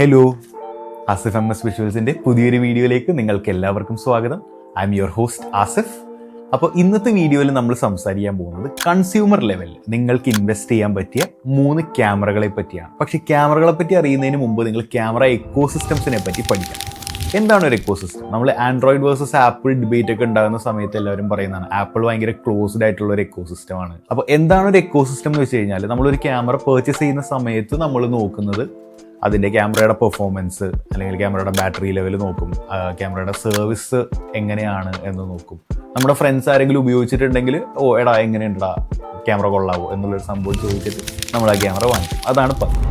Hello Asif M S വിഷ്വൽസിന്റെ പുതിയൊരു വീഡിയോയിലേക്ക് നിങ്ങൾക്ക് എല്ലാവർക്കും സ്വാഗതം. I am your host Asif. അപ്പോൾ ഇന്നത്തെ വീഡിയോയിൽ നമ്മൾ സംസാരിക്കാൻ പോകുന്നത് കൺസ്യൂമർ ലെവൽ നിങ്ങൾക്ക് ഇൻവെസ്റ്റ് ചെയ്യാൻ പറ്റിയ മൂന്ന് ക്യാമറകളെ പറ്റിയാണ്. പക്ഷേ ക്യാമറകളെ പറ്റി അറിയുന്നതിന് മുമ്പ് നിങ്ങൾ ക്യാമറ എക്കോസിസ്റ്റംസിനെ പറ്റി പഠിക്കണം. എന്താണ് ഒരു എക്കോസിസ്റ്റം നമ്മൾ ആൻഡ്രോയിഡ് വേഴ്സസ് ആപ്പിൾ ഡിബേറ്റ് ഒക്കെ ഉണ്ടാകുന്ന സമയത്ത് എല്ലാവരും പറയുന്നതാണ് ആപ്പിൾ ഭയങ്കര ക്ലോസ്ഡ് ആയിട്ടുള്ള ഒരു എക്കോസിസ്റ്റമാണ് അപ്പോൾ എന്താണ് ഒരു എക്കോസിസ്റ്റം എന്ന് വെച്ച് കഴിഞ്ഞാൽ നമ്മളൊരു ക്യാമറ പർച്ചേസ് ചെയ്യുന്ന സമയത്ത് നമ്മൾ നോക്കുന്നത് അതിന്റെ ക്യാമറയുടെ പെർഫോമൻസ് അല്ലെങ്കിൽ ക്യാമറയുടെ ബാറ്ററി ലെവൽ നോക്കും. ക്യാമറയുടെ സർവീസ് എങ്ങനെയാണ് എന്ന് നോക്കും. നമ്മുടെ ഫ്രണ്ട്സ് ആരെങ്കിലും ഉപയോഗിച്ചിട്ടുണ്ടെങ്കിൽ ഓ എടാ എങ്ങനെയുണ്ടാ ക്യാമറ കൊള്ളാവോ? എന്നുള്ളൊരു സംഭവം ചോദിച്ചിട്ട് നമ്മൾ ആ ക്യാമറ വാങ്ങിക്കും അതാണ് പതിവ്.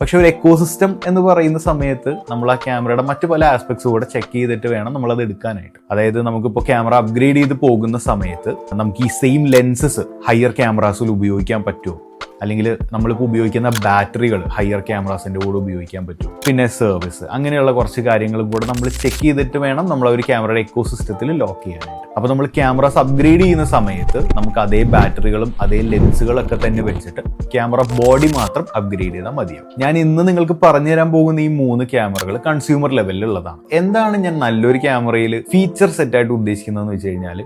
പക്ഷെ ഒരു എക്കോസിസ്റ്റം എന്ന് പറയുന്ന സമയത്ത് നമ്മൾ ആ ക്യാമറയുടെ മറ്റു പല ആസ്പെക്ട്സ് കൂടെ ചെക്ക് ചെയ്തിട്ട് വേണം നമ്മളത് എടുക്കാനായിട്ട്. അതായത് നമുക്കിപ്പോൾ ക്യാമറ അപ്ഗ്രേഡ് ചെയ്ത് പോകുന്ന സമയത്ത് നമുക്ക് ഈ സെയിം ലെൻസസ് ഹയർ ക്യാമറാസിൽ ഉപയോഗിക്കാൻ പറ്റുമോ? അല്ലെങ്കിൽ നമ്മളിപ്പോൾ ഉപയോഗിക്കുന്ന ബാറ്ററികൾ ഹയർ ക്യാമറാസിന്റെ കൂടെ ഉപയോഗിക്കാൻ പറ്റും. പിന്നെ സർവീസ് അങ്ങനെയുള്ള കുറച്ച് കാര്യങ്ങളും കൂടെ നമ്മൾ ചെക്ക് ചെയ്തിട്ട് വേണം നമ്മൾ ഒരു ക്യാമറയുടെ എക്കോ സിസ്റ്റത്തിൽ ലോക്ക് ചെയ്യാനായിട്ട്. അപ്പോൾ നമ്മൾ ക്യാമറാസ് അപ്ഗ്രേഡ് ചെയ്യുന്ന സമയത്ത് നമുക്ക് അതേ ബാറ്ററികളും അതേ ലെൻസുകളൊക്കെ തന്നെ വെച്ചിട്ട് ക്യാമറ ബോഡി മാത്രം അപ്ഗ്രേഡ് ചെയ്താൽ മതിയാവും. ഞാൻ ഇന്ന് നിങ്ങൾക്ക് പറഞ്ഞു തരാൻ പോകുന്ന ഈ മൂന്ന് ക്യാമറകൾ കൺസ്യൂമർ ലെവലിലുള്ളതാണ് എന്താണ് ഞാൻ നല്ലൊരു ക്യാമറയിൽ ഫീച്ചർ സെറ്റായിട്ട് ഉദ്ദേശിക്കുന്നതെന്ന് വെച്ച് കഴിഞ്ഞാൽ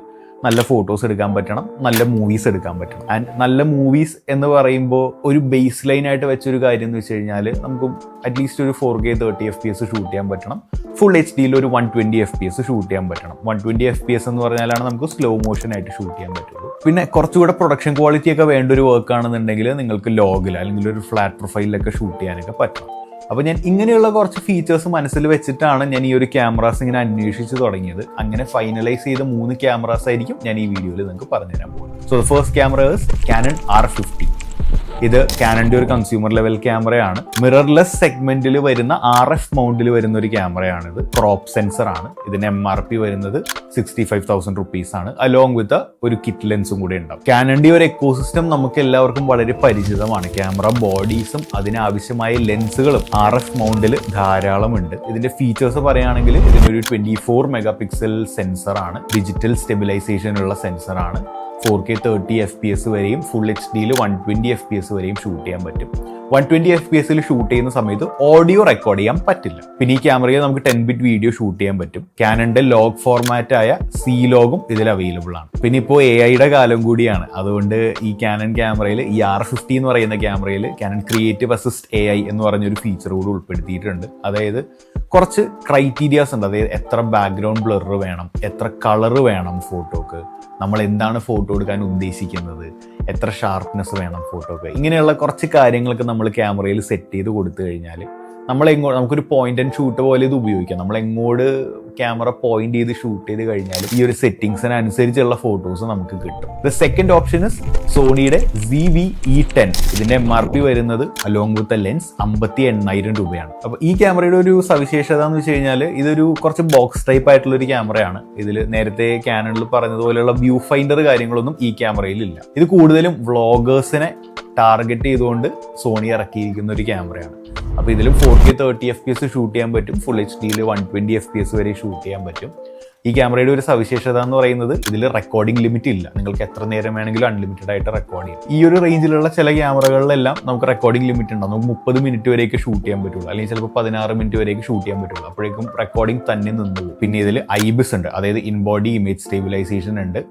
നല്ല ഫോട്ടോസ് എടുക്കാൻ പറ്റണം നല്ല മൂവീസ് എടുക്കാൻ പറ്റണം. ആൻഡ് നല്ല മൂവീസ് എന്ന് പറയുമ്പോൾ ഒരു ബേസ് ലൈൻ ആയിട്ട് വെച്ചൊരു കാര്യം എന്ന് വെച്ച് കഴിഞ്ഞാൽ നമുക്ക് അറ്റ്ലീസ്റ്റ് ഒരു four K thirty F P S shoot ചെയ്യാൻ പറ്റണം. ഫുൾ എച്ച് ഡിയിൽ ഒരു one twenty F P S shoot ചെയ്യാൻ പറ്റണം. One twenty F P S എന്ന് പറഞ്ഞാലാണ് നമുക്ക് സ്ലോ മോഷൻ ആയിട്ട് ഷൂട്ട് ചെയ്യാൻ പറ്റുള്ളൂ. പിന്നെ കുറച്ചുകൂടെ പ്രൊഡക്ഷൻ ക്വാളിറ്റി ഒക്കെ വേണ്ട ഒരു വർക്ക് ആണെന്നുണ്ടെങ്കിൽ നിങ്ങൾക്ക് ലോഗിൽ അല്ലെങ്കിൽ ഒരു ഫ്ലാറ്റ് പ്രൊഫൈലിലൊക്കെ ഷൂട്ട് ചെയ്യാനൊക്കെ പറ്റണം. അപ്പോൾ ഞാൻ ഇങ്ങനെയുള്ള കുറച്ച് ഫീച്ചേഴ്സ് മനസ്സിൽ വെച്ചിട്ടാണ് ഞാൻ ഈ ഒരു ക്യാമറാസ് ഇങ്ങനെ അന്വേഷിച്ച് തുടങ്ങിയത്. അങ്ങനെ ഫൈനലൈസ് ചെയ്ത മൂന്ന് ക്യാമറാസ് ആയിരിക്കും ഞാൻ ഈ വീഡിയോയിൽ നിങ്ങൾക്ക് പറഞ്ഞുതരാൻ പോകുന്നത്. So the first camera is Canon R fifty ഇത് കാനന്റെ ഒരു കൺസ്യൂമർ ലെവൽ ക്യാമറയാണ് മിറർലെസ് സെഗ്മെന്റിൽ വരുന്ന ആർ എഫ് മൗണ്ടിൽ വരുന്ന ഒരു ക്യാമറയാണ് ഇത് ക്രോപ്പ് സെൻസർ ആണ് ഇതിന് എം ആർ പി വരുന്നത് സിക്സ്റ്റി ഫൈവ് തൗസൻഡ് റുപ്പീസ് ആണ് അലോങ് വിത്ത് ഒരു കിറ്റ് ലെൻസും കൂടെ ഉണ്ടാവും കാനന്റെ ഒരു എക്കോസിസ്റ്റം നമുക്ക് എല്ലാവർക്കും വളരെ പരിചിതമാണ്. ക്യാമറ ബോഡീസും അതിനാവശ്യമായ ലെൻസുകളും ആർ എഫ് മൗണ്ടിൽ ധാരാളം ഉണ്ട് ഇതിന്റെ ഫീച്ചേഴ്സ് പറയുകയാണെങ്കിൽ ഇതിനൊരു twenty four mega pixel sensor ആണ് ഡിജിറ്റൽ സ്റ്റെബിലൈസേഷൻ ഉള്ള സെൻസർ ആണ് four K thirty F P S വരെയും ഫുൾ എച്ച് ഡിയിൽ one twenty F P S വരെയും ഷൂട്ട് ചെയ്യാൻ പറ്റും. വൺ ട്വന്റി എഫ് പി എസിൽ ഷൂട്ട് ചെയ്യുന്ന സമയത്ത് ഓഡിയോ റെക്കോർഡ് ചെയ്യാൻ പറ്റില്ല. പിന്നെ ഈ ക്യാമറയിൽ നമുക്ക് ടെൻ ബിറ്റ് വീഡിയോ ഷൂട്ട് ചെയ്യാൻ പറ്റും. ക്യാനന്റെ ലോഗ് ഫോർമാറ്റ് ആയ സി ലോഗും ഇതിൽ അവൈലബിൾ ആണ്. പിന്നെ ഇപ്പോൾ എ ഐയുടെ കാലം കൂടിയാണ്. അതുകൊണ്ട് ഈ ക്യാനൻ ക്യാമറയിൽ ഈ ആർ ഫിഫ്റ്റി എന്ന് പറയുന്ന ക്യാമറയിൽ Canon creative assist A I എന്ന് പറഞ്ഞൊരു ഫീച്ചർ കൂടി ഉൾപ്പെടുത്തിയിട്ടുണ്ട്. അതായത് കുറച്ച് ക്രൈറ്റീരിയാസ് ഉണ്ട്. അതായത് എത്ര ബാക്ക്ഗ്രൗണ്ട് ബ്ലർ വേണം എത്ര കളർ വേണം ഫോട്ടോക്ക് നമ്മൾ എന്താണ് ഫോട്ടോ എടുക്കാൻ ഉദ്ദേശിക്കുന്നത്? എത്ര ഷാർപ്നെസ് വേണം ഫോട്ടോക്ക് ഇങ്ങനെയുള്ള കുറച്ച് കാര്യങ്ങളൊക്കെ നമ്മൾ ക്യാമറയിൽ സെറ്റ് ചെയ്ത് കൊടുത്തു കഴിഞ്ഞാൽ നമ്മൾ എങ്ങോട്ട് നമുക്കൊരു പോയിന്റ് ആൻഡ് ഷൂട്ട് പോലെ ഇത് ഉപയോഗിക്കാം. നമ്മൾ എങ്ങോട്ട് ക്യാമറ പോയിന്റ് ചെയ്ത് ഷൂട്ട് ചെയ്ത് കഴിഞ്ഞാൽ ഈ ഒരു സെറ്റിംഗ്സിനനുസരിച്ചുള്ള ഫോട്ടോസ് നമുക്ക് കിട്ടും. ദ സെക്കൻഡ് ഓപ്ഷൻ ഇസ് സോണിയുടെ സി വി ഇ ടെൻ ഇതിന്റെ എം ആർ പി വരുന്നത് അലോങ് വിത്ത് ലെൻസ് അമ്പത്തി എണ്ണായിരം രൂപയാണ്. അപ്പൊ ഈ ക്യാമറയുടെ ഒരു സവിശേഷത എന്ന് വെച്ച് കഴിഞ്ഞാൽ ഇതൊരു കുറച്ച് ബോക്സ് ടൈപ്പ് ആയിട്ടുള്ള ഒരു ക്യാമറയാണ് ഇതിൽ നേരത്തെ ക്യാനണിൽ പറഞ്ഞതുപോലെയുള്ള വ്യൂ ഫൈൻഡർ കാര്യങ്ങളൊന്നും ഈ ക്യാമറയിൽ ഇല്ല. ഇത് കൂടുതലും വ്ളോഗേഴ്സിനെ ടാർഗറ്റ് ചെയ്തുകൊണ്ട് സോണി ഇറക്കിയിരിക്കുന്ന ഒരു ക്യാമറയാണ് അപ്പോൾ ഇതിലും four K thirty F P S shoot ചെയ്യാൻ പറ്റും. ഫുൾ എച്ച് ഡിയിൽ one twenty F P S വരെ ഷൂട്ട് ചെയ്യാൻ പറ്റും. ഈ ക്യാമറയുടെ ഒരു സവിശേഷത എന്ന് പറയുന്നത് ഇതിൽ റെക്കോർഡിംഗ് ലിമിറ്റ് ഇല്ല. നിങ്ങൾക്ക് എത്ര നേരം വേണമെങ്കിലും അൺലിമിറ്റഡ് ആയിട്ട് റെക്കോർഡ് ചെയ്യാം. ഈ ഒരു റേഞ്ചിലുള്ള ചില ക്യാമറകളിലെല്ലാം നമുക്ക് റെക്കോർഡിംഗ് ലിമിറ്റ് ഉണ്ടാവും നമുക്ക് മുപ്പത് മിനിറ്റ് വരെയൊക്കെ ഷൂട്ട് ചെയ്യാൻ പറ്റുള്ളൂ. അല്ലെങ്കിൽ ചിലപ്പോൾ പതിനാറ് മിനിറ്റ് വരെയൊക്കെ ഷൂട്ട് ചെയ്യാൻ പറ്റുള്ളൂ. അപ്പോഴേക്കും റെക്കോർഡിംഗ് തന്നെ നിന്നുള്ളൂ പിന്നെ ഇതിൽ ഐബിസ് ഉണ്ട്. അതായത് ഇൻബോഡി ഇമേജ് സ്റ്റേബിലൈസേഷൻ ഉണ്ട്.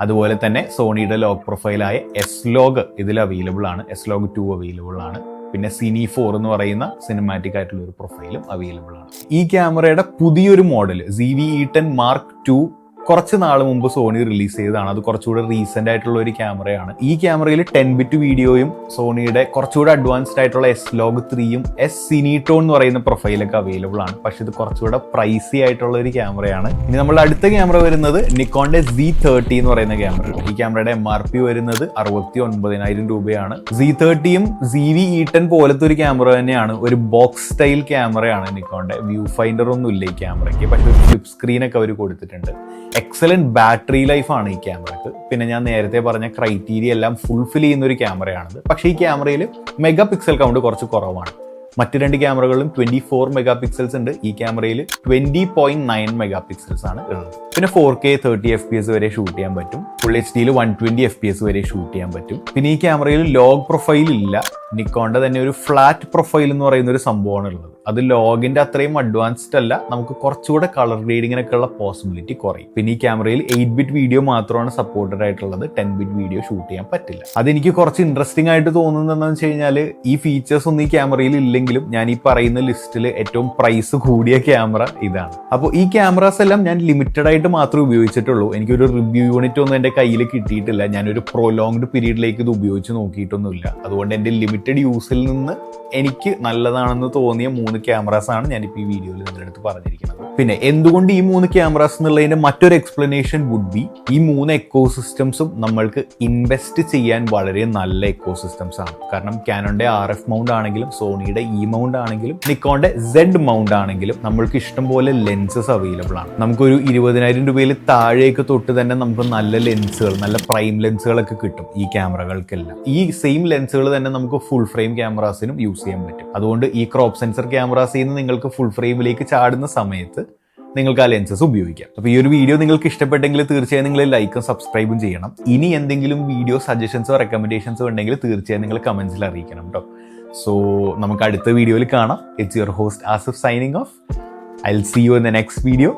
അതുപോലെ തന്നെ സോണിയുടെ ലോക്ക് പ്രൊഫൈലായ എസ് ലോഗ് ഇതിൽ അവൈലബിൾ ആണ്. എസ് ലോഗ് ടു അവൈലബിൾ ആണ്. പിന്നെ സിനി ഫോർ എന്ന് പറയുന്ന സിനിമാറ്റിക് ആയിട്ടുള്ള ഒരു പ്രൊഫൈലും അവൈലബിൾ ആണ്. ഈ ക്യാമറയുടെ പുതിയൊരു model C V E ten mark two കുറച്ച് നാൾ മുമ്പ് സോണി റിലീസ് ചെയ്തതാണ്. അത് കുറച്ചുകൂടെ റീസെന്റ് ആയിട്ടുള്ള ഒരു ക്യാമറയാണ്. ഈ ക്യാമറയിൽ ടെൻ ബിറ്റ് വീഡിയോയും സോണിയുടെ കുറച്ചുകൂടെ അഡ്വാൻസ്ഡ് ആയിട്ടുള്ള എസ് ലോഗ് ത്രീയും എസ് സിനിട്ടോൺ എന്ന് പറയുന്ന പ്രൊഫൈലൊക്കെ അവൈലബിൾ ആണ്. പക്ഷെ ഇത് കുറച്ചുകൂടെ പ്രൈസി ആയിട്ടുള്ള ഒരു ക്യാമറയാണ്. ഇനി നമ്മുടെ അടുത്ത ക്യാമറ വരുന്നത് നിക്കോണിന്റെ സി തേർട്ടി എന്ന് പറയുന്ന ക്യാമറ ഈ ക്യാമറയുടെ എം ആർ പി വരുന്നത് അറുപത്തി ഒൻപതിനായിരം രൂപയാണ്. സി തേർട്ടിയും സി വി ഇ ടെൻ പോലത്തെ ഒരു ക്യാമറ തന്നെയാണ്. ഒരു ബോക്സ് സ്റ്റൈൽ ക്യാമറയാണ് നിക്കോണിന്റെ. വ്യൂ ഫൈൻഡർ ഒന്നും ഇല്ല ഈ ക്യാമറയ്ക്ക്. പക്ഷെ ഫ്ലിപ്പ് സ്ക്രീനൊക്കെ അവർ കൊടുത്തിട്ടുണ്ട്. എക്സലന്റ് ബാറ്ററി ലൈഫാണ് ഈ ക്യാമറക്ക്. പിന്നെ ഞാൻ നേരത്തെ പറഞ്ഞ ക്രൈറ്റീരിയ എല്ലാം ഫുൾഫിൽ ചെയ്യുന്ന ഒരു ക്യാമറയാണിത്. പക്ഷേ ഈ ക്യാമറയിൽ മെഗാ പിക്സൽ കൗണ്ട് കുറച്ച് കുറവാണ്. മറ്റ് രണ്ട് ക്യാമറകളിലും ട്വന്റി ഫോർ മെഗാ പിക്സൽസ് ഉണ്ട്. ഈ ക്യാമറയിൽ twenty point nine mega pixels ആണ് ഉള്ളത്. പിന്നെ four K thirty F P S വരെ ഷൂട്ട് ചെയ്യാൻ പറ്റും. ഫുൾ എച്ച് ഡിയിൽ one twenty F P S വരെ ഷൂട്ട് ചെയ്യാൻ പറ്റും. പിന്നെ ഈ ക്യാമറയിൽ ലോഗ് പ്രൊഫൈൽ ഇല്ല. നിക്കോണിന്റെ തന്നെ ഒരു ഫ്ലാറ്റ് പ്രൊഫൈൽ എന്ന് പറയുന്ന ഒരു സംഭവമാണ് ഉള്ളത്. അത് ലോഗിന്റെ അത്രയും അഡ്വാൻസ്ഡ് അല്ല നമുക്ക് കുറച്ചുകൂടെ കളർ ഗ്രേഡിങ്ങിനൊക്കെ ഉള്ള പോസിബിലിറ്റി കുറയും. പിന്നെ ഈ ക്യാമറയിൽ എയ്റ്റ് ബിറ്റ് വീഡിയോ മാത്രമാണ് സപ്പോർട്ടഡ് ആയിട്ടുള്ളത്. ടെൻ ബിറ്റ് വീഡിയോ ഷൂട്ട് ചെയ്യാൻ പറ്റില്ല. അത് എനിക്ക് കുറച്ച് ഇൻട്രസ്റ്റിംഗ് ആയിട്ട് തോന്നുന്നത് എന്താണെന്ന് വെച്ച് കഴിഞ്ഞാൽ ഈ ഫീച്ചേഴ്സ് ഒന്നും ഈ ക്യാമറയിൽ ഇല്ലെങ്കിലും ഞാൻ ഈ പറയുന്ന ലിസ്റ്റിൽ ഏറ്റവും പ്രൈസ് കൂടിയ ക്യാമറ ഇതാണ്. അപ്പോൾ ഈ ക്യാമറാസ് എല്ലാം ഞാൻ ലിമിറ്റഡ് ആയിട്ട് മാത്രമേ ഉപയോഗിച്ചിട്ടുള്ളൂ. എനിക്കൊരു റിവ്യൂ യൂണിറ്റ് ഒന്നും എന്റെ കയ്യിൽ കിട്ടിയിട്ടില്ല. ഞാനൊരു പ്രൊലോങ്ഡ് പീരീഡിലേക്ക് ഇത് ഉപയോഗിച്ച് നോക്കിയിട്ടൊന്നുമില്ല. അതുകൊണ്ട് എന്റെ ലിമിറ്റഡ് യൂസിൽ നിന്ന് എനിക്ക് നല്ലതാണെന്ന് തോന്നിയ മൂന്ന് ക്യാമറാസ് ആണ് ഞാനിപ്പോൾ ഈ വീഡിയോയിൽ നിങ്ങളുടെ അടുത്ത് പറഞ്ഞിരിക്കുന്നത്. പിന്നെ എന്തുകൊണ്ട് ഈ മൂന്ന് ക്യാമറാസ് എന്നുള്ളതിന്റെ മറ്റൊരു എക്സ്പ്ലനേഷൻ വുഡ് ബി ഈ മൂന്ന് എക്കോ സിസ്റ്റംസും നമ്മൾക്ക് ഇൻവെസ്റ്റ് ചെയ്യാൻ വളരെ നല്ല എക്കോ സിസ്റ്റംസ് ആണ്. കാരണം കാനോന്റെ ആർ എഫ് മൗണ്ട് ആണെങ്കിലും സോണിയുടെ ഇ മൗണ്ട് ആണെങ്കിലും നിക്കോണിന്റെ സെഡ് മൗണ്ട് ആണെങ്കിലും നമ്മൾക്ക് ഇഷ്ടംപോലെ ലെൻസസ് അവൈലബിൾ ആണ്. നമുക്കൊരു ഇരുപതിനായിരം രൂപയിൽ താഴേക്ക് തൊട്ട് തന്നെ നമുക്ക് നല്ല ലെൻസുകൾ നല്ല പ്രൈം ലെൻസുകളൊക്കെ കിട്ടും ഈ ക്യാമറകൾക്കെല്ലാം. ഈ സെയിം ലെൻസുകൾ തന്നെ നമുക്ക് ഫുൾ ഫ്രെയിം ക്യാമറാസിനും യൂസ് ചെയ്യാൻ പറ്റും. അതുകൊണ്ട് ഈ ക്രോപ്പ് സെൻസർ ക്യാമറാസിൽ നിന്ന് നിങ്ങൾക്ക് ഫുൾ ഫ്രെയിമിലേക്ക് ചാടുന്ന സമയത്ത് നിങ്ങൾക്ക് ആ ലെൻസസ് ഉപയോഗിക്കാം. അപ്പോൾ ഈ ഒരു വീഡിയോ നിങ്ങൾക്ക് ഇഷ്ടപ്പെട്ടെങ്കിൽ തീർച്ചയായും നിങ്ങൾ ലൈക്കും സബ്സ്ക്രൈബും ചെയ്യണം. ഇനി എന്തെങ്കിലും വീഡിയോ സജഷൻസോ റെക്കമെൻഡേഷൻസോ ഉണ്ടെങ്കിൽ തീർച്ചയായും നിങ്ങൾ കമന്റ്സിൽ അറിയിക്കണം കേട്ടോ സോ നമുക്ക് അടുത്ത വീഡിയോയിൽ കാണാം. It's your host Asif signing off I see you in the next video